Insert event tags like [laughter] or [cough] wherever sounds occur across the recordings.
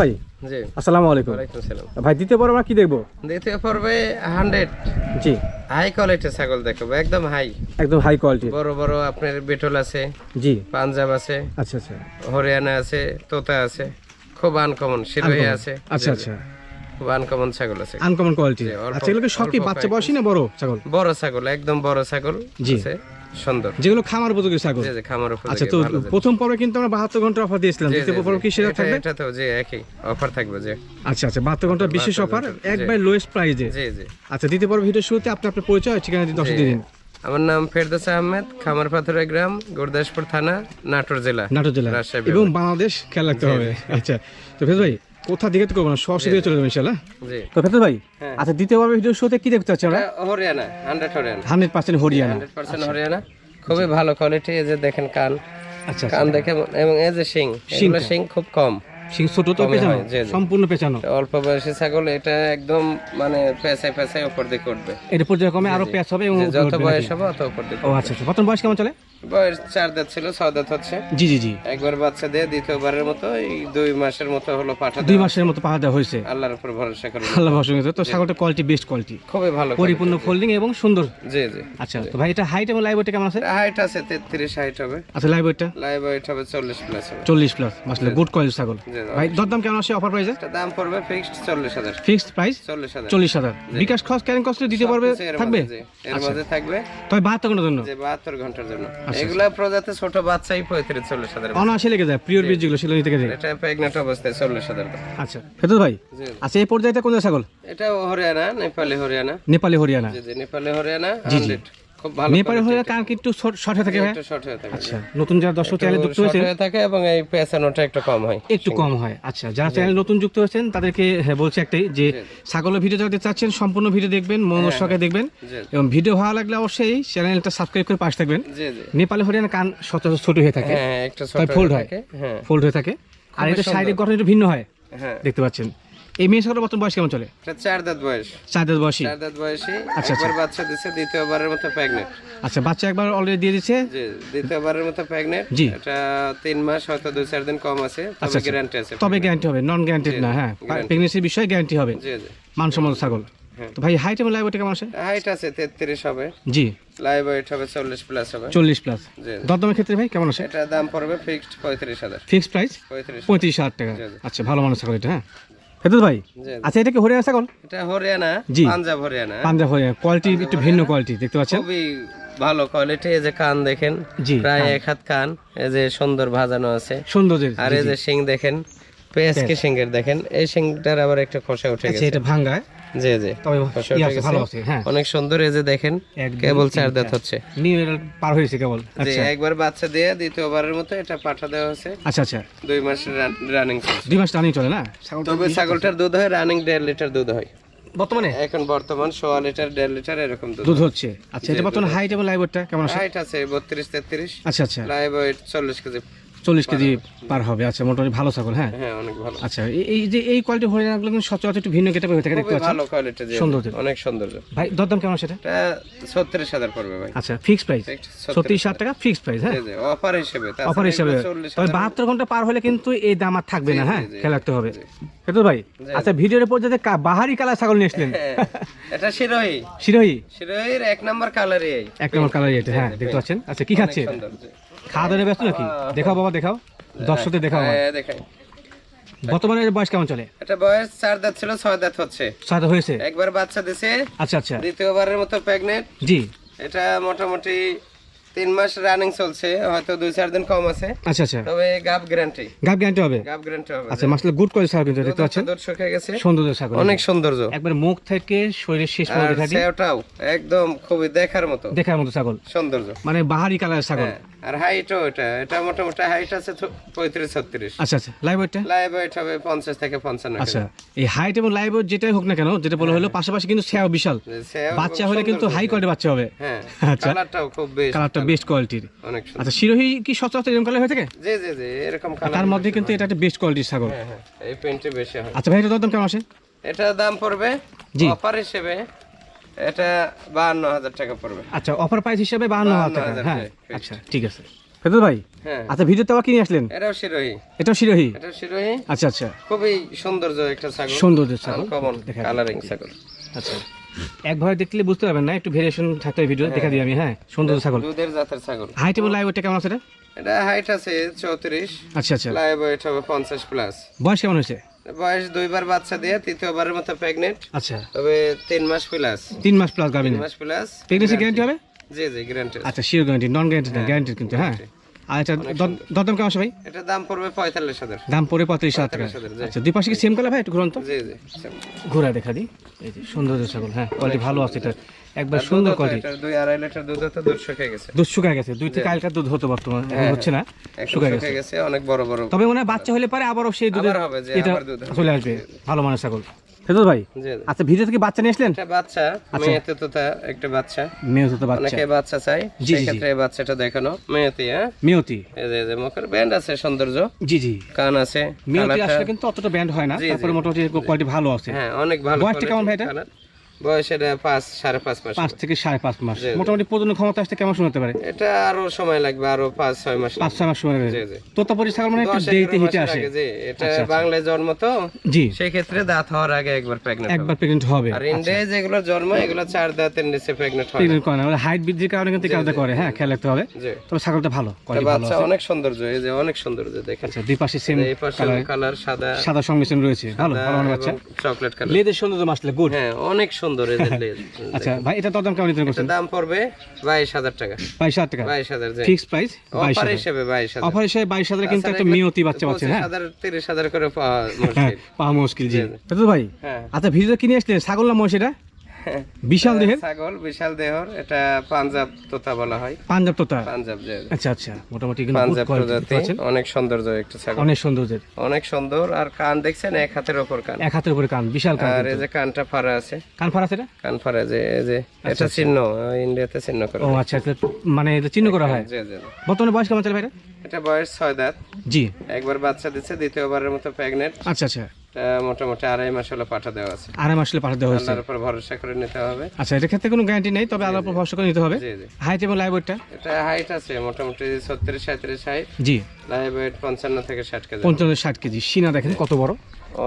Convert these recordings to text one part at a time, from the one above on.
ভাই জি। আসসালামু আলাইকুম। ওয়ালাইকুম সালাম ভাই দ্বিতীয় পর্ব আমরা কি দেখব? দ্বিতীয় পর্বে হান্ড্রেড। জি। হাই কোয়ালিটির ছাগল দেখাবো একদম হাই। একদম হাই কোয়ালিটি বড় বড় আপনার বেটল আছে জি। পাঞ্জাব আছে আচ্ছা আচ্ছা। হরিয়ানা আছে তোতা আছে খুব আনকমন শিরোহী আছে। আচ্ছা আচ্ছা। খুব আনকমন ছাগল আছে। আনকমন কোয়ালিটি আচ্ছা এগুলো কি সব কি বাচ্চা বয়সী না বড় ছাগল? বড় ছাগল একদম বড় ছাগল জি। সুন্দর। যেগুলো খামার উপযোগী ছাগল। খামার আচ্ছা তো প্রথম পর্বে কিন্তু আমরা বাহাত্তর ঘণ্টা অফার দিয়েছিলাম। দ্বিতীয় পর্বে কি সেটা থাকবে? এটা তো যে একই অফার থাকবে যে আচ্ছা আচ্ছা বাহাত্তর ঘণ্টা বিশেষ অফার ঘণ্টা, এক বাই লোয়েস্ট প্রাইজে জি জি। আচ্ছা দ্বিতীয় পর্ব ভিডিও শুরুতে আপনি আপনার পরিচয় ঠিকানা দিয়ে দশ দিন। আমার নাম ফেরদৌস আহমেদ খামার পাথুরা গ্রাম গুরদাসপুর থানা নাটোর জেলা। নাটোর জেলা। এবং বাংলাদেশ খেয়াল রাখতে হবে। আচ্ছা তো ফেজ ভাই কোথা দিকে তো করব না সরাসরি চলে যাব ইনশাল্লাহ। জি। তো ফেজ ভাই হ্যাঁ। আচ্ছা দ্বিতীয় পর্ব ভিডিও শুরুতে কি দেখতে পাচ্ছি আমরা Haryana hundred Haryana. Hundred percent Haryana. Hundred percent Haryana. খুবই ভালো কোয়ালিটি এই যে দেখেন কান। আচ্ছা কান দেখে এবং এই যে শিং এগুলো শিং খুব কম। সিং ছোট তো কমে পেছানো। সম্পূর্ণ পেছানো? অল্প বয়সী ছাগল এটা একদম মানে পেঁচায় পেঁচায় উপর দিকে উঠবে এর পর্যায়ক্রমে আরও পেঁচ হবে এবং যত বয়স হবে অত উপর দিকে ও আচ্ছা আচ্ছা। বর্তমান বয়স কেমন চলে? বয়স চার দাঁত ছিল ছ দাঁত হচ্ছে। জি জি জি। একবার বাচ্চা দিয়ে দ্বিতীয়বারের মতো এই দুই মাসের মতো হলো পাঠা দুই মাসের মতো পাহাড় দেওয়া হয়েছে। আল্লাহর উপর ভরসা করে আল্লাহ ভরসা তো ছাগলটা কোয়ালিটি বেস্ট কোয়ালিটি খুবই ভালো পরিপূর্ণ ফোল্ডিং এবং সুন্দর। জি জি। আচ্ছা তো ভাই এটা হাইট এবং লাইভ কেমন আছে? হাইট আছে তেত্রিশ হাইট হবে। আচ্ছা লাইভ ওয়েটটা লাইভ ওয়েট হবে চল্লিশ প্লাস হবে। চল্লিশ প্লাস মাসলে গুড কোয়ালিটি ছাগল। ভাই দরদাম কেমন আছে অফার প্রাইসে দাম পড়বে ফিক্সড চল্লিশ হাজার। ফিক্সড প্রাইস চল্লিশ হাজার। চল্লিশ হাজার। বিকাশ খরচ ক্যারিং কস্ট দ্বিতীয় পর্বে? থাকবে? এর মধ্যে থাকবে। তবে বাহাত্তর ঘণ্টার জন্য? বাহাত্তর ঘণ্টার জন্য। এগুলা প্রজাতি ছোট বাচ্চাই পঁয়ত্রিশ চল্লিশ হাজার অনায়াসে লেগে যায় প্রিয় বীজ যেগুলো সেগুলো নিতে গেলে। এটা প্রেগনেন্ট অবস্থায় চল্লিশ হাজার আচ্ছা ফেরদৌস ভাই। আচ্ছা এই পর্যায়ে কোন ছাগল? এটা হরিয়ানা নেপালি হরিয়ানা। নেপালি হরিয়ানা। জি জি নেপালি হরিয়ানা খুব ভালো নেপালি কারণ কি একটু শর্ট হয়ে থাকে একটু শর্ট হয়ে থাকে আচ্ছা নতুন যারা দর্শক চ্যানেল যুক্ত শর্ট হয়ে থাকে এবং এই পেছানোটা একটু কম হয় একটু কম হয় আচ্ছা যারা চ্যানেল নতুন যুক্ত হয়েছেন তাদেরকে হ্যাঁ, বলছি একটাই যে ছাগলের ভিডিও যাতে চাচ্ছেন সম্পূর্ণ ভিডিও দেখবেন মনোযোগ সহকারে দেখবেন। এবং ভিডিও ভালো লাগলে অবশ্যই চ্যানেলটা সাবস্ক্রাইব করে পাশে থাকবেন। নেপালি হরিয়ানা কান সচরাচর ছোট হয়ে থাকে। হ্যাঁ একটু তাই হয়ে হয়। হ্যাঁ। ফোল্ড হয়ে থাকে। আর এটা শারীরিক গঠন একটু ভিন্ন হয় হ্যাঁ। দেখতে পাচ্ছেন। এই মেয়ে ছাগলের বর্তমান বয়স কেমন চলে? চার দাঁত বয়স। চার দাঁত বয়সী? চার দাঁত বয়সী। আচ্ছা, একবার বাচ্চা দিছে দ্বিতীয়বারের মতো প্রেগনেন্ট আচ্ছা বাচ্চা একবার অলরেডি দিয়ে দিচ্ছে জি দ্বিতীয়বারের মতো প্রেগনেন্ট জি। এটা তিন মাস হয়তো দুই চার দিন কম আছে তবে আচ্ছা। গ্যারান্টি আছে তবে গ্যারান্টি হবে নন গ্যারান্টিড না হ্যাঁ। প্রেগনেন্সির বিষয়ে গ্যারান্টি হবে। জি জি। মানসম্মত ছাগল। হ্যাঁ। তো ভাই হাইট এবং লাইভ কেমন আছে? হাইট আছে তেত্রিশ হবে। জি। লাইভ ওয়েট হবে চল্লিশ প্লাস হবে। চল্লিশ প্লাস জি দরদামের ক্ষেত্রে ভাই কেমন আছে? এটা দাম পড়বে ফিক্সড পঁয়ত্রিশ হাজার। ফিক্সড প্রাইস পঁয়ত্রিশ। পঁয়ত্রিশ হাজার টাকা। জি, জি। আচ্ছা ভালো মানুষ ছাগল এটা হ্যাঁ। ফেদুল ভাই? আচ্ছা এটা কি হরিয়ানা ছাগল? এটা হরিয়ানা জি। পাঞ্জাব হরিয়ানা। পাঞ্জাব হরিয়ানা। কোয়ালিটি একটু ভিন্ন কোয়ালিটি দেখতে পাচ্ছেন? খুবই ভালো কোয়ালিটি এই যে কান দেখেন প্রায় এক হাত কান এই যে সুন্দর ভাজানো আছে। সুন্দর আর এই যে সিং দেখেন পেঁয়াজকে শিংয়ের দেখেন এই শিংটার আবার একটা খোসা উঠে আচ্ছা গেছে। এটা ভাঙ্গায়? জি জি। ভালো আছে হ্যাঁ। অনেক সুন্দর এই যে দেখেন কেবল চার দাঁত হচ্ছে। নিউ ইয়ার পার হয়েছে কেবল আচ্ছা। একবার বাচ্চা দিয়ে দ্বিতীয়বারের মতো এটা পাঠা দেওয়া হয়েছে। আচ্ছা আচ্ছা। দুই মাসের রানিং দুই মাস টানি চলে না? তবে ছাগলটার দুধ হয় রানিং দেড় লিটার দুধ হয়। বর্তমানে? এখন বর্তমান সোয়া লিটার দেড় লিটার এরকম দুধ দুধ হচ্ছে। আচ্ছা এটা বর্তমানে হাইট এবং লাইভ কেমন আছে? হাইট আছে বত্রিশ তেত্রিশ। আচ্ছা আচ্ছা। লাইভ চল্লিশ কেজি। চল্লিশ কেজি পার হবে আচ্ছা মোটামুটি ভালো ছাগল হ্যাঁ? হ্যাঁ অনেক ভালো। আচ্ছা এই- যে এই কোয়ালিটি হরিয়ানাগুলো কিন্তু সচরাচর একটু ভিন্ন কেটে হয়ে থাকে দেখতে খুবই পাচ্ছেন? ভালো কোয়ালিটি সৌন্দর্য। অনেক সৌন্দর্য। ভাই দরদাম কেমন সেটা? এটা ছত্রিশ হাজার পড়বে ভাই। আচ্ছা ফিক্স প্রাইস ছত্রিশ হাজার। টাকা ফিক্স প্রাইস হ্যাঁ? অফার হিসেবে। অফার হিসাবে। তবে বাহাত্তর ঘণ্টা পার হলে কিন্তু এই দাম আর থাকবে না হ্যাঁ। খেয়াল রাখতে হবে। কিন্তু ভাই আচ্ছা ভিডিওর উপর যাতে বাহারি কালার ছাগল নিয়ে আসলেন হ্যাঁ, এটা শিরোহী। শিরোহী? শিরোহীর এক নম্বর কালারই এক নম্বর কালার এটা হ্যাঁ দেখতে পাচ্ছেন? আচ্ছা কি খাচ্ছে? সুন্দর। খাওয়া দাওয়া ব্যস্ত নাকি? দেখাও বাবা দেখাও। দর্শকদের দেখাও হ্যাঁ, দেখাই। বর্তমানে বয়স কেমন চলে? এটা বয়স চার দাঁত ছিল ছয় দাঁত হচ্ছে। সাদা হয়েছে? একবার বাচ্চা দিছে আচ্ছা আচ্ছা। দ্বিতীয়বারের মতো প্রেগনেন্ট জি। এটা মোটামুটি তিন মাস রানিং চলছে হয়তো দুই চার দিন কম আছে। আচ্ছা আচ্ছা। তবে গাব গ্যারান্টি গাব গ্যারান্টি হবে? গাব গ্যারান্টি হবে আচ্ছা মাসলে গুড কোয়ালিটি ছাগল কিন্তু দেখতে পাচ্ছেন? দুধ শুকিয়ে গেছে। সৌন্দর্য ছাগল অনেক সৌন্দর্য। একবার মুখ থেকে শরীরের শেষ পর্যন্ত দেখা দিই সেওটাও একদম খুবই দেখার মতো। দেখার মতো ছাগল। সৌন্দর্য। মানে বাহারি কালার ছাগল। হ্যাঁ, আর হাইটও এটা এটা মোটামুটি হাইট আছে থ- পঁয়ত্রিশ ছত্রিশ। আচ্ছা আচ্ছা লাইভ ওয়েটটা লাইভ হাইট হবে পঞ্চাশ থেকে পঞ্চান্ন আচ্ছা এই হাইট এবং লাইভ ওয়েট যেটাই হোক না কেন যেটা বলা হলো পাশাপাশি কিন্তু সেও বিশাল। বাচ্চা হলে কিন্তু হাই। কোয়ালিটি বাচ্চা হবে। হ্যাঁ আচ্ছা। কালারটাও খুব বেশ কালারটা বেস্ট কোয়ালিটির অনেক আচ্ছা শিরোহী কি সচরাচর এরকম কালার হয়ে থাকে জি জি জি এরকম কালার তার মধ্যে কিন্তু এটা একটা বেস্ট কোয়ালিটির ছাগল। হ্যাঁ হ্যাঁ এই পেন্টে বেশি হয়। আচ্ছা ভাই এটা দরদাম কেমন আসে? এটা দাম পড়বে জি। অফার হিসেবে এটা বাহান্ন হাজার টাকা পড়বে। আচ্ছা অফার প্রাইস হিসাবে বাহান্ন হাজার টাকা। হ্যাঁ আচ্ছা ঠিক আছে। ফেদুল ভাই হ্যাঁ। আচ্ছা ভিডিওতে আবার কিনে আসলেন? এটাও শিরোহী। এটাও শিরোহী? এটাও শিরোহী। আচ্ছা আচ্ছা। খুবই সৌন্দর্য একটা ছাগল। সৌন্দর্য ছাগল। কমন কালারিং ছাগল। আচ্ছা। একভাবে দেখলে বুঝতে পারবেন না একটু ভেরিয়েশন থাকতে ভিডিও দেখা দিই আমি হ্যাঁ সৌন্দর্য ছাগল। দুধের জাতের ছাগল। হাইট এবং লাইভ ওয়েটটা কেমন আছে এটা? হাইট আছে চৌত্রিশ। আচ্ছা আচ্ছা। লাইভ ওয়েট হবে পঞ্চাশ প্লাস বয়স কেমন হয়েছে? বয়স দুইবার বাচ্চা দিয়ে তৃতীয়বারের মতো প্রেগনেন্ট আচ্ছা। তবে তিন মাস প্লাস তিন মাস প্লাস তিন মাস প্লাস প্রেগনেন্সি গ্যারান্টি হবে? জি জি গ্যারান্টি আচ্ছা শিওর গ্যারান্টি নন গ্যারান্টি না গ্যারান্টি কিন্তু হ্যাঁ। আচ্ছা দরদাম কেমন আছে ভাই? এটা দাম পড়বে পঁয়তাল্লিশ হাজার। দাম হাজার টাকা। আচ্ছা দুই পাশে কি সেম কালার ভাই? একটু ঘুরন্ত জি জি ঘোরা দেখা দিই এই যে সৌন্দর্য ছাগল হ্যাঁ কোয়ালিটি ভালো আছে এটা। একবার সুন্দর কোয়ালিটি দুই আড়াই লিটার দুধ তো দুধ শুকিয়ে গেছে। দুধ শুকায় গেছে। দুই থেকে আড়াই লিটার দুধ হতো বর্তমানে এখন হচ্ছে না? শুকায় গেছে। অনেক বড় বড়। তবে মনে হয় বাচ্চা হলে পারে আবারও সেই এটা দুধ হবে। চলে আসবে। ভালো মানের ছাগল। ফেদুল ভাই। আচ্ছা ভিডিও থেকে বাচ্চা নিয়ে আসলেন? একটা বাচ্চা মেয়েতে তো একটা বাচ্চা। মেয়ে তো বাচ্চা। অনেকে বাচ্চা চাই। সেক্ষেত্রে বাচ্চাটা দেখানো। মেয়েতে হ্যাঁ? মেয়তি। এই যে মুখের ব্যান্ড আছে সৌন্দর্য। জি জি। কান আছে মেয়েতে আসলে কিন্তু অতটা ব্যান্ড হয় না। তারপরে মোটামুটি কোয়ালিটি ভালো আছে। হ্যাঁ অনেক ভালো বয়সটা কেমন ভাই এটা? পাঁচ সাড়ে পাঁচ মাস। পাঁচ থেকে সাড়ে পাঁচ মাস। মোটামুটি প্রজনন ক্ষমতা আসতে কেমন শুনতে পারে? এটা আরও সময় লাগবে আরও পাঁচ ছয় মাস পাঁচ ছয় মাস সময় লাগবে। জি, জি। তোতাপুরি ছাগল মানে একটু দেরিতে হিটে আসে। জি, এটা আচ্ছা, আচ্ছা। বাংলায় জন্ম তো জি। সেই ক্ষেত্রে দাঁত হওয়ার আগে একবার প্রেগনেন্ট একবার প্রেগনেন্ট হবে। আর ইন্ডিয়ায় যেগুলো জন্ম এগুলো চার দাঁতের নিচে প্রেগনেন্ট হয়। প্রেগনেন্ট করে না। হাইট বৃদ্ধির কারণে কিন্তু কাজটা করে। হ্যাঁ খেয়াল রাখতে হবে। তবে ছাগলটা ভালো এটা কোয়ালিটি ভালো বাচ্চা অনেক সৌন্দর্য এই যে অনেক সৌন্দর্য দেখেন। আচ্ছা দুই পাশে সেম কালার কালার সাদা। সাদা সংমিশ্রণ রয়েছে। ভালো ভালো বাচ্চা চকলেট কালার লেদের সৌন্দর্য মাসলে গুড হ্যাঁ অনেক সুন্দর [laughs] আচ্ছা ভাই এটা দাম কেমন নির্ধারণ করছেন? দাম পড়বে বাইশ হাজার টাকা। বাইশ হাজার টাকা? বাইশ হাজার জি। ফিক্স প্রাইস 22000 অফার হিসেবে বাইশ হাজার। অফার হিসেবে বাইশ হাজার কিন্তু একটা মিয়তি বাচ্চা পাচ্ছেন হ্যাঁ? হাজার তিরিশ হাজার করে পাওয়া হ্যাঁ মুশকিল। পাওয়া মুশকিল জি। তো ভাই হ্যাঁ। আচ্ছা ভিডিও কিনে আসলেন? ছাগল না মহিষ এটা? বিশাল দেহের? ছাগল বিশাল দেহর এটা পাঞ্জাব তোতা বলা হয়। পাঞ্জাব তোতা? পাঞ্জাব আচ্ছা আচ্ছা মোটামুটি পাঞ্জাব প্রজাতি অনেক সৌন্দর্য একটা ছাগল। অনেক সৌন্দর্যের। অনেক সুন্দর আর কান দেখছেন এক হাতের ওপর কান। এক হাতের উপরে কান বিশাল কান আর এই যে কানটা ফাড়া আছে। কান ফাড়া আছে কান ফাড়া যে এই যে এটা চিহ্ন ইন্ডিয়াতে চিহ্ন করে ও আচ্ছা আচ্ছা মানে এটা চিহ্ন করা হয়? জি জি জি। বর্তমানে বয়স কেমন চলে ভাইরা এটা বয়স ছয় দাঁত। জি। একবার বাচ্চা দিচ্ছে দ্বিতীয়বারের মতো প্রেগনেন্ট আচ্ছা আচ্ছা। মোটামুটি আড়াই মাস হলো পাঠা দেওয়া আছে। আড়াই মাস হলে পাঠাতে দেওয়া হয়েছে। আল্লাহর উপর ভরসা করে নিতে হবে। আচ্ছা এটার ক্ষেত্রে কোনো গ্যারান্টি নেই তবে উপর ভরসা করে নিতে হবে। হাইট এবং লাইভ ওয়েটটা এটা হাইট আছে মোটামুটি ছত্রিশ সাঁত্রিশ হাইট জি। লাইভ ওয়েট পঞ্চান্ন থেকে ষাট কেজি। পঞ্চান্ন ষাট কেজি। সিনা দেখেন কত বড়?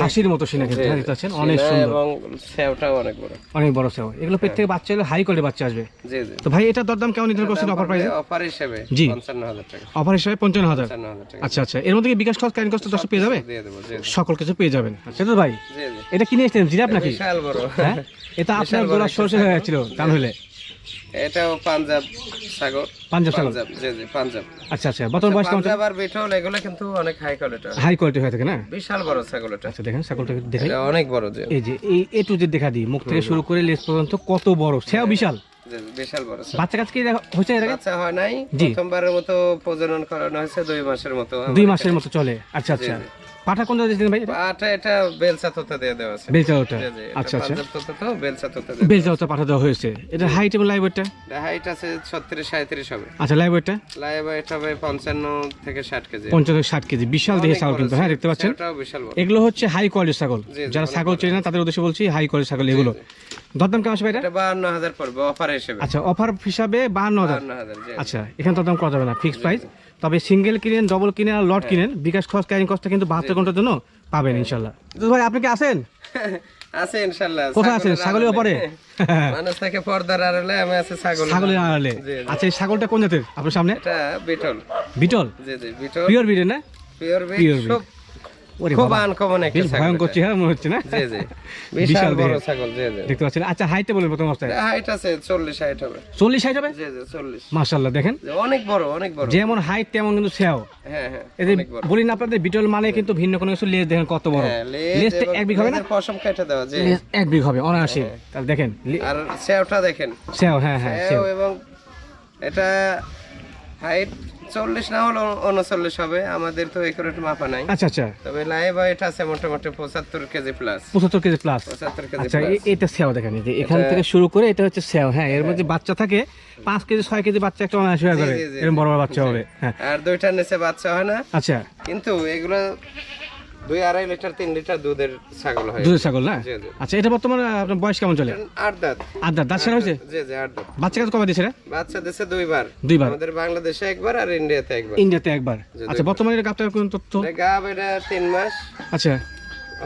খাসির মতো সিনা হ্যাঁ, দেখতে পাচ্ছেন অনেক সুন্দর। এবং সেওটাও অনেক বড়। অনেক বড় সেও। এগুলো পেট থেকে বাচ্চা এলে হাই কোয়ালিটি বাচ্চা আসবে। জি জি। তো ভাই এটা দরদাম কেমন নির্ধারণ করছেন অফার প্রাইসে অফার হিসেবে জি। পঞ্চান্ন হাজার টাকা। অফার হিসাবে পঞ্চান্ন হাজার। টাকা। আচ্ছা আচ্ছা। এর মধ্যে কি বিকাশ খরচ দশ পেয়ে যাবে। সকল কিছু পেয়ে যাবেন। আচ্ছা তো ভাই এটা কিনে এসেছেন জিরাপ নাকি? বিশাল বড়। হ্যাঁ? এটা আপনার গোলা সরষে হয়ে যাচ্ছিল কান হলে এটাও পাঞ্জাব সাগর। পাঞ্জাব পাঞ্জাব জি জি পাঞ্জাব। আচ্ছা আচ্ছা। বর্তমান বয়স কেমন? পাঞ্জাব আর বিটল এগুলো কিন্তু অনেক হাই কোয়ালিটি হাই কোয়ালিটি হয়ে থাকে না? বিশাল বড় ছাগল এটা আচ্ছা দেখেন ছাগলটা দেখাই এটা অনেক বড় যে এই যে এই এ টু যে দেখা দিই মুখ থেকে শুরু করে লেজ পর্যন্ত কত বড় সেও বিশাল। জি, জি, বিশাল বড় বাচ্চা কাছে কি হয়েছে এর আগে? হয় নাই। জি। মতো প্রজনন করানো হয়েছে দুই মাসের মতো দুই মাসের মতো চলে। আচ্ছা আচ্ছা। পাঠা কোন ভাই এটা? পাটা এটা বেলচা তোতা দিয়ে দেওয়া আছে। জি, এটা আচ্ছা আচ্ছা। তোতা তো বেলচা তোতা দিয়ে বেলচা ওটা পাঠা দেওয়া হয়েছে। এটা হাইট এবং লাইভ ওয়েটটা হাইট আছে ছত্রিশ সাঁত্রিশ হবে। আচ্ছা। লাইভ ওয়েটটা লাইভ হাইট হবে পঞ্চান্ন থেকে ষাট কেজি। পঞ্চান্ন ষাট কেজি। বিশাল দেহে ছাগল কিন্তু হ্যাঁ দেখতে পাচ্ছেন? ওটাও বিশাল এগুলো হচ্ছে হাই কোয়ালিটির ছাগল। যারা ছাগল চেনে না তাদের উদ্দেশ্যে বলছি হাই কোয়ালিটির ছাগল এগুলো। দরদাম কেমন আসবে এটা? এটা বাহান্ন হাজার পড়বে অফার হিসেবে। আচ্ছা অফার হিসাবে বাহান্ন হাজার। বাহান্ন হাজার জি আচ্ছা এখানে দরদাম করা যাবে না ফিক্স প্রাইস তবে সিঙ্গেল কিনেন ডবল কিনেন আর হ্যাঁ। লট কিনেন বিকাশ খরচ ক্যারিং কস্টটা কিন্তু বাহাত্তর ঘণ্টার জন্য পাবেন ইনশাল্লাহ। তো ভাই আপনি কি আসেন [laughs] আছে ইনশাল্লাহ কোথায় আছেন? ছাগলের ছাগলের ওপরে? [laughs] মানুষ থেকে পর্দার আড়ালে আমি আছে ছাগল ছাগলের আড়ালে। জি, জি। আচ্ছা এই ছাগলটা কোন জাতের? আপনার সামনে? এটা বিটল। বিটল? জি জি বিটল। পিওর না? পিওর খুব ওরে খুব বাবা। আনকমন একটা ভয়ঙ্কর চেহারা মনে হচ্ছে না? জি জি। [laughs] বিশাল বিশাল বড় ছাগল জি জি। দেখতে পাচ্ছেন? আচ্ছা হাইটে বলেন প্রথম অবস্থায়। হাইট আছে চল্লিশ হাইট হবে। চল্লিশ হাইট হবে? জি জি দেখেন। অনেক বড় অনেক বড়। যেমন হাইট তেমন কিন্তু সেও। হ্যাঁ হ্যাঁ এই যে বলি না আপনাদের বিটল মানে কিন্তু ভিন্ন কোনো কিছু লেজ দেখেন কত বড়। হ্যাঁ লেজ এক বিঘা হবে না? পশম কেটে দেওয়া জি। এক বিঘা হবে অনায়াসে। তাহলে দেখেন আর সেওটা দেখেন। সেও হ্যাঁ হ্যাঁ সেও সেও। এবং এটা হাইট চল্লিশ না হলে উনচল্লিশ হবে। আমাদের তো এই একুরেট মাপা নাই। আচ্ছা আচ্ছা। তবে লাইভ এটা আছে মোটামুটি পঁচাত্তর কেজি প্লাস পঁচাত্তর কেজি প্লাস পঁচাত্তর কেজি আচ্ছা এটা সেও দেখেন যে এখান থেকে শুরু করে এটা হচ্ছে সেও। হ্যাঁ এর মধ্যে বাচ্চা থাকে পাঁচ কেজি ছয় কেজি বাচ্চা একটা অনায়াসে হয়ে যাবে। এরকম বড় বড় বাচ্চা হবে হ্যাঁ। আর দুইটার নিচে বাচ্চা হয় না। আচ্ছা। কিন্তু এগুলো দুই আড়াই লিটার তিন লিটার দুধের ছাগল হয়। দুধের ছাগল না। আচ্ছা এটা বর্তমানে আপনার বয়স কেমন চলে? আট দাঁত। আট দাঁত। দাঁত সেরা হয়েছে? জি জি আট দাঁত। বাচ্চা কাছে কবে দিয়েছে রে? বাচ্চা দুইবার। দুইবার? আমাদের বাংলাদেশে একবার আর ইন্ডিয়াতে একবার। ইন্ডিয়াতে একবার। আচ্ছা বর্তমানে এটা গাবটার কোন তথ্য? এটা গাব এটা তিন মাস। আচ্ছা।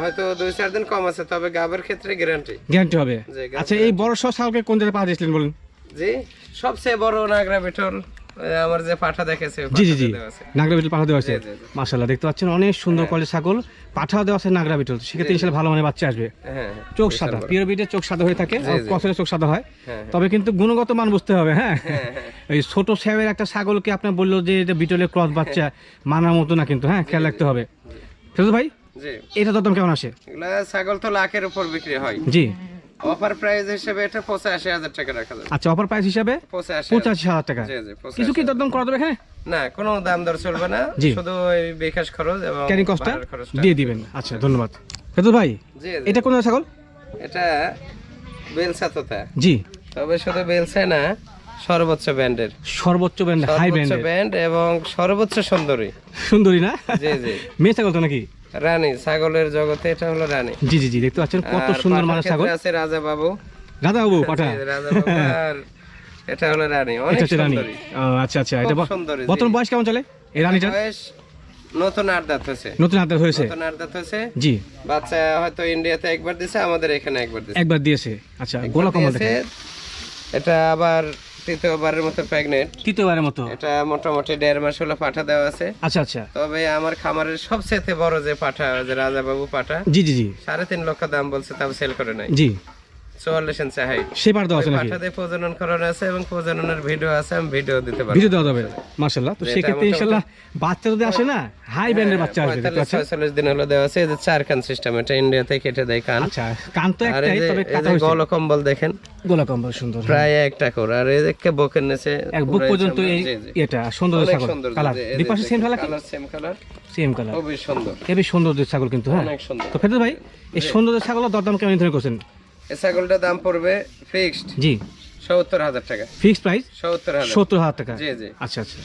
হয়তো দুই চার দিন কম আছে তবে গাবের ক্ষেত্রে গ্যারান্টি। গ্যারান্টি হবে? আচ্ছা এই বড় সহ ছাগলকে কোন জায়গায় পাওয়া দিয়েছিলেন বলুন? জি সবচেয়ে বড় নাগরা বেটল। আমার যে পাঠা দেখেছে জি জি জি। নাগরা বিটল পাঠা দেওয়া আছে। দেখতে পাচ্ছেন অনেক সুন্দর কোয়ালিটির ছাগল। পাঠা দেওয়া আছে নাগরা বিটল। সেক্ষেত্রে ভালো মানে বাচ্চা আসবে। হ্যাঁ হ্যাঁ। চোখ সাদা পিওর বিটের চোখ সাদা হয়ে থাকে। কসের চোখ সাদা হয়। হ্যাঁ, তবে কিন্তু গুণগত মান বুঝতে হবে হ্যাঁ? হ্যাঁ, হ্যাঁ। এই ছোট স্যাবের একটা ছাগলকে আপনার বলল যে এটা বিটলের ক্রস বাচ্চা মানার মতো না কিন্তু হ্যাঁ? খেয়াল রাখতে হবে। ভাই এটা দাম কেমন আসে? ছাগল তো লাখের উপর বিক্রি হয়। জি। অফার প্রাইস হিসেবে এটা পঁচাশি হাজার টাকা রাখা যাবে। আচ্ছা অফার প্রাইস হিসাবে পঁচাশি পঁচাশি টাকা। জি জি কিছু কি দরদাম করা যাবে এখানে? না কোনো দাম দর চলবে না। শুধু বিকাশ খরচ এবং ক্যারিং কস্টটা দিয়ে দিবেন। আচ্ছা ধন্যবাদ। ভাই জি। এটা কোন ছাগল? এটা বেলসা তোতা জি। তবে শুধু বেলসায় না সর্বোচ্চ ব্যান্ডের সর্বোচ্চ ব্র্যান্ড হাই ব্যান্ড এবং সর্বোচ্চ সুন্দরী। সুন্দরী না? জি জি। মেয়ে ছাগল তো নাকি? রানী ছাগলের জগতে এটা হলো রানী। জি জি জি দেখতে পাচ্ছেন কত সুন্দর মানের ছাগল। আছে রাজা বাবু রাধা বাবু পাঠা। রাজা বাবু আর এটা হলো রানী অনেক সুন্দরী। আচ্ছা আচ্ছা এটা। বর্তমান বয়স কেমন চলে? এই রানীটার? বয়স নতুন আট দাঁত হয়েছে। নতুন হাতে হয়েছে? নতুন হয়েছে। জি। বাচ্চা হয়তো ইন্ডিয়াতে একবার দিছে আমাদের এখানে একবার দিছে। একবার দিয়েছে। আচ্ছা গোলা কমল এটা আবার তৃতীয়বারের মতো প্রেগনেন্ট তৃতীয়বারের মতো? এটা মোটামুটি দেড় মাস হলো পাঠা দেওয়া আছে। আচ্ছা আচ্ছা। তবে আমার খামারের সবচেয়ে বড় যে পাঠা যে রাজাবাবু পাঠা জি জি জি। সাড়ে তিন লক্ষ দাম বলছে তাও সেল করে নাই। জি। ইঞ্চি হাইট দেওয়া আছে নাকি? পাঠাতে প্রজনন করানো আছে এবং প্রজননের ভিডিও আছে আমি ভিডিও দিতে পারি ভিডিও দেওয়া যাবে মার্শাল্লাহ তো সেক্ষেত্রে ইনশাল্লাহ বাচ্চা যদি আসে না হাই ব্র্যান্ডের বাচ্চা আসবে দেখতে পঁয়তাল্লিশ দিন হলো দেওয়া আছে এই যে চার কান সিস্টেম এটা কেটে দেয় কান। আচ্ছা কান তো একটাই তবে কাটা যে হয়েছে। গল কম্বল দেখেন। গোলা কম্বল সুন্দর প্রায় একটা করে। আর এই যে বকের নিচে এক বুক পর্যন্ত এই। এটা সুন্দর ছাগল সুন্দর কালার। দুই পাশে same colour colour same colour same colour খুবই সুন্দর। হেবি সুন্দর ছাগল কিন্তু হ্যাঁ। অনেক সুন্দর। তো ভাই এই সুন্দর ছাগল দরদাম কেমন নির্ধারণ করছেন? এই ছাগলটার দাম পড়বে ফিক্সড জি। সত্তর হাজার টাকা। Fixed price? সত্তর হাজার। সত্তর হাজার টাকা। জি জি। আচ্ছা আচ্ছা।